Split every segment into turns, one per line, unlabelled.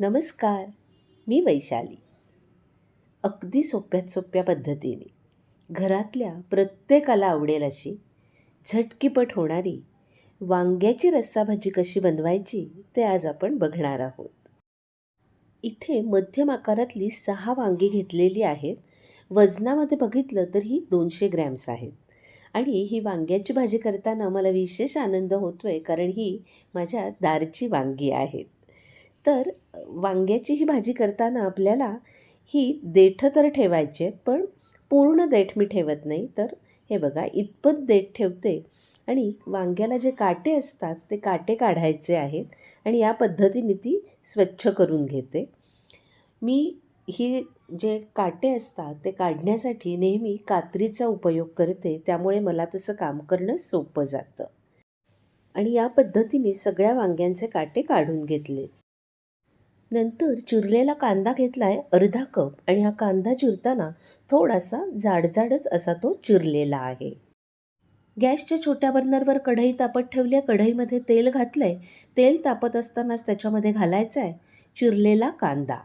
नमस्कार मी वैशाली. अगदी सोप्यात सोप्या पद्धतीने घरातल्या प्रत्येकाला आवडेल अशी झटकीपट होणारी वांग्याची रस्साभाजी कशी बनवायची ते आज आपण बघणार आहोत. इथे मध्यम आकारातली सहा वांगी घेतलेली आहेत. वजनामध्ये बघितलं तर ही दोनशे ग्रॅम्स आहेत. आणि ही वांग्याची भाजी करताना मला विशेष आनंद होतो आहे कारण ही माझ्या दारची वांगी आहेत. तर वांग्याची ही भाजी करताना आपल्याला ही देठं तर ठेवायची आहेत पण पूर्ण देठ मी ठेवत नाही. तर हे बघा इतपत देठ ठेवते आणि वांग्याला जे काटे असतात ते काटे काढायचे आहेत आणि या पद्धतीने ती स्वच्छ करून घेते. मी ही जे काटे असतात ते काढण्यासाठी नेहमी कात्रीचा उपयोग करते त्यामुळे मला तसं काम करणं सोपं जातं. आणि या पद्धतीने सगळ्या वांग्यांचे काटे काढून घेतले. नंतर चिरलेला कांदा घेतला आहे अर्धा कप आणि हा कांदा चिरताना थोडासा जाडजाडच असा तो चिरलेला आहे. गॅसच्या छोट्या बर्नरवर कढई तापत ठेवली आहे कढईमध्ये तेल घातलं आहे तेल तापत असतानाच त्याच्यामध्ये घालायचं आहे चिरलेला कांदा.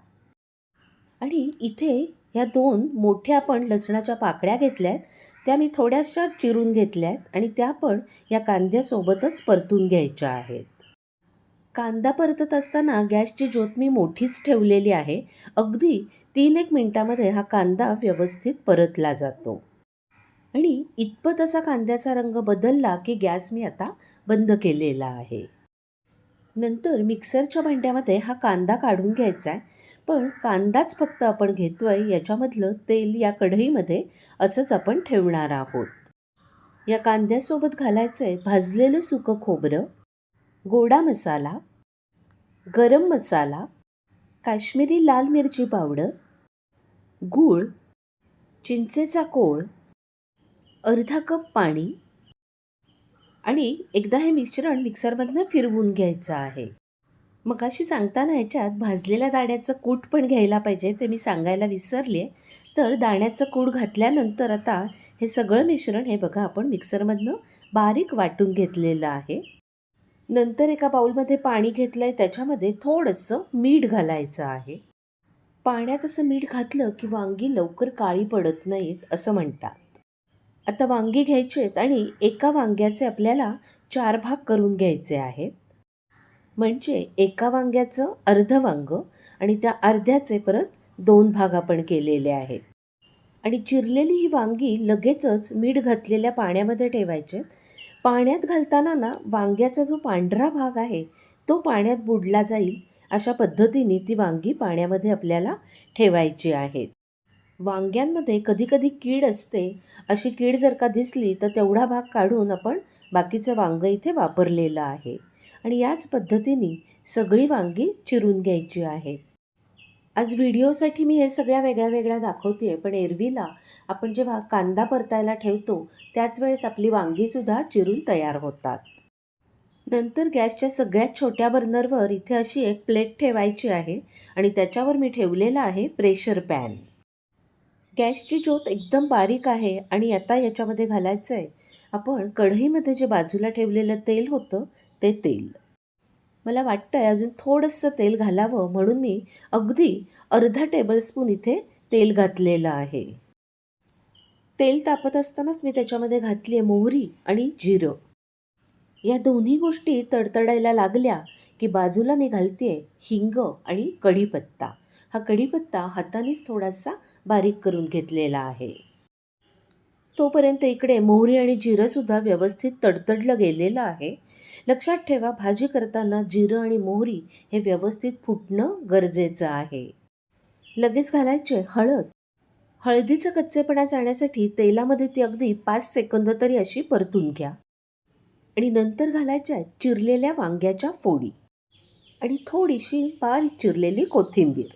आणि इथे ह्या दोन मोठ्या आपण लसणाच्या पाकळ्या घेतल्या आहेत त्या मी थोड्याशा चिरून घेतल्या आहेत आणि त्या पण या कांद्यासोबतच परतून घ्यायच्या आहेत. कांदा परतत असताना गॅसची ज्योत मी मोठीच ठेवलेली आहे. अगदी तीन एक मिनटामध्ये हा कांदा व्यवस्थित परतला जातो. आणि इतपत असा कांद्याचा रंग बदलला की गॅस मी आता बंद केलेला आहे. नंतर मिक्सरच्या भांड्यामध्ये हा कांदा काढून घ्यायचा आहे. पण कांदाच फक्त आपण घेतो आहे याच्यामधलं तेल या कढईमध्ये असंच आपण ठेवणार आहोत. या कांद्यासोबत घालायचं आहे भाजलेलं सुकं खोबरं गोडा मसाला गरम मसाला काश्मिरी लाल मिरची पावडर गूळ चिंचेचा कोळ अर्धा कप पाणी आणि एकदा हे मिश्रण मिक्सरमधनं फिरवून घ्यायचं आहे. मग अशी सांगताना ह्याच्यात भाजलेल्या दाण्याचं कूट पण घ्यायला पाहिजे ते मी सांगायला विसरले तर दाण्याचं कूट घातल्यानंतर आता हे सगळं मिश्रण हे बघा आपण मिक्सरमधनं बारीक वाटून घेतलेलं आहे. नंतर एका बाऊलमध्ये पाणी घेतलं आहे त्याच्यामध्ये थोडंसं मीठ घालायचं आहे. पाण्यात असं मीठ घातलं की वांगी लवकर काळी पडत नाहीत असं म्हणतात. आता वांगी घ्यायची आहेत आणि एका वांग्याचे आपल्याला चार भाग करून घ्यायचे आहेत. म्हणजे एका वांग्याचं अर्ध वांग आणि त्या अर्ध्याचे परत दोन भाग आपण केलेले आहेत. आणि चिरलेली ही वांगी लगेचच मीठ घातलेल्या पाण्यामध्ये ठेवायचे पाण्यात घालताना ना वांग्याचा जो पांढरा भाग आहे तो पाण्यात बुडला जाईल अशा पद्धतीने ती वांगी पाण्यामध्ये आपल्याला ठेवायची आहेत वांग्यांमध्ये कधीकधी कीड असते अशी कीड जर का दिसली तर तेवढा भाग काढून आपण बाकीचं वांग इथे वापरलेलं आहे. आणि याच पद्धतीने सगळी वांगी चिरून घ्यायची आहेत आज व्हिडिओसाठी मी हे सगळ्या वेगळ्या वेगळ्या दाखवते आहे पण एरवीला आपण जेव्हा कांदा परतायला ठेवतो त्याच वेळेस आपली वांगीसुद्धा चिरून तयार होतात. नंतर गॅसच्या सगळ्यात छोट्या बर्नरवर इथे अशी एक प्लेट ठेवायची आहे आणि त्याच्यावर मी ठेवलेला आहे प्रेशर पॅन. गॅसची ज्योत एकदम बारीक आहे आणि आता याच्यामध्ये घालायचं आहे आपण कढईमध्ये जे बाजूला ठेवलेलं तेल होतं ते तेल. मला वाटतंय अजून थोडंसं तेल घालावं म्हणून मी अगदी अर्धा टेबलस्पून इथे तेल घातलेलं आहे. तेल तापत असतानाच मी त्याच्यामध्ये घातली आहे मोहरी आणि जिरं. या दोन्ही गोष्टी तडतडायला लागल्या की बाजूला मी घालते हिंग आणि कढीपत्ता. हा कढीपत्ता हातानेच थोडासा बारीक करून घेतलेला आहे. तोपर्यंत इकडे मोहरी आणि जिरंसुद्धा व्यवस्थित तडतडलं गेलेलं आहे. लक्षात ठेवा भाजी करताना जिरं आणि मोहरी हे व्यवस्थित फुटणं गरजेचं आहे. लगेच घालायचे हळद. हळदीचा कच्चेपणा जाण्यासाठी तेलामध्ये ती अगदी पाच सेकंद तरी अशी परतून घ्या. आणि नंतर घालायच्या चिरलेल्या वांग्याच्या फोडी. आणि थोडीशी बारीक चिरलेली कोथिंबीर.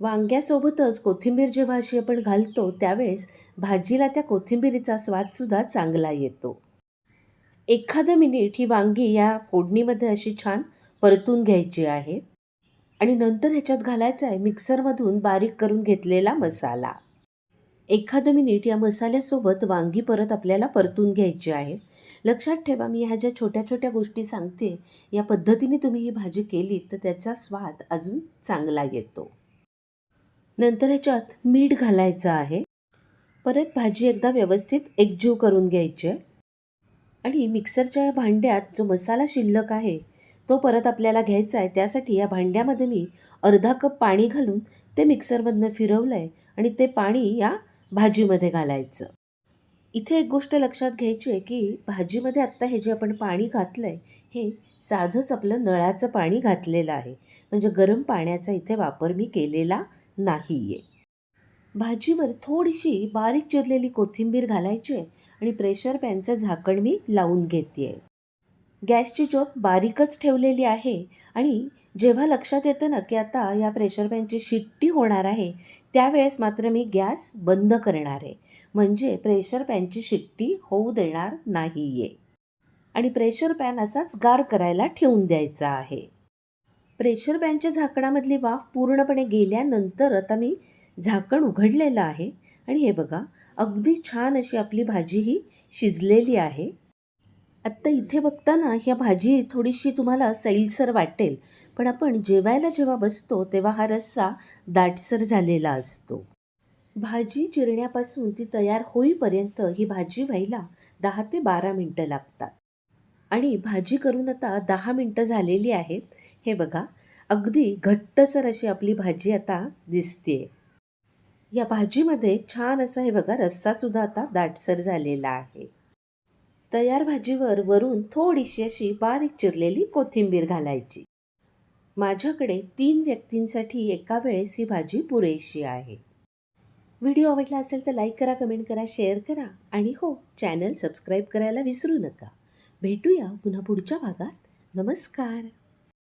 वांग्यासोबतच कोथिंबीर जेव्हा अशी आपण घालतो त्यावेळेस भाजीला त्या कोथिंबीरीचा स्वादसुद्धा चांगला येतो. एखादं मिनिट ही वांगी या फोडणीमध्ये अशी छान परतून घ्यायची आहेत आणि नंतर ह्याच्यात घालायचा आहे मिक्सरमधून बारीक करून घेतलेला मसाला. एखादं मिनिट या मसाल्यासोबत वांगी परत आपल्याला परतून घ्यायची आहे. लक्षात ठेवा मी ह्या ज्या छोट्या छोट्या गोष्टी सांगते या पद्धतीने तुम्ही ही भाजी केली तर त्याचा स्वाद अजून चांगला येतो. नंतर ह्याच्यात मीठ घालायचं आहे. परत भाजी एकदा व्यवस्थित एकजीव करून घ्यायची आहे. आणि मिक्सरच्या या भांड्यात जो मसाला शिल्लक आहे तो परत आपल्याला घ्यायचा आहे. त्यासाठी या भांड्यामध्ये मी अर्धा कप पाणी घालून ते मिक्सरमधनं फिरवलं आहे आणि ते पाणी या भाजीमध्ये घालायचं. इथे एक गोष्ट लक्षात घ्यायची आहे की भाजीमध्ये आत्ता हे जे आपण पाणी घातलं आहे हे साधंच आपलं नळाचं पाणी घातलेलं आहे. म्हणजे गरम पाण्याचा इथे वापर मी केलेला नाही आहे भाजीवर थोडीशी बारीक चिरलेली कोथिंबीर घालायची आहे. आणि प्रेशर पॅनचं झाकण मी लावून घेते आहे गॅसची ज्योत बारीकच ठेवलेली आहे आणि जेव्हा लक्षात येतं ना की आता या प्रेशर पॅनची शिट्टी होणार आहे त्यावेळेस मात्र मी गॅस बंद करणार आहे. म्हणजे प्रेशर पॅनची शिट्टी होऊ देणार नाही आहे आणि प्रेशर पॅन असाच गार करायला ठेवून द्यायचा आहे. प्रेशर पॅनच्या झाकणामधली वाफ पूर्णपणे गेल्यानंतर आता मी झाकण उघडलेलं आहे. आणि हे बघा अगदी छान अशी आपली भाजी ही शिजलेली आहे. आत्ता इथे बघताना ह्या भाजी थोडीशी तुम्हाला सैलसर वाटेल पण आपण जेवायला जेव्हा बसतो तेव्हा हा रस्सा दाटसर झालेला असतो. भाजी चिरण्यापासून ती तयार होईपर्यंत ही भाजी व्हायला दहा ते बारा मिनटं लागतात. आणि भाजी करून आता दहा मिनटं झालेली आहेत. हे बघा अगदी घट्टसर अशी आपली भाजी आता दिसते या भाजीमध्ये छान असा हे बघा रस्सासुद्धा आता दाटसर झालेला आहे. तयार भाजीवर वरून थोडीशी अशी बारीक चिरलेली कोथिंबीर घालायची. माझ्याकडे तीन व्यक्तींसाठी एका वेळेस ही भाजी पुरेशी आहे. व्हिडिओ आवडला असेल तर लाईक करा कमेंट करा शेअर करा आणि हो चॅनल सबस्क्राईब करायला विसरू नका. भेटूया पुन्हा पुढच्या भागात. नमस्कार.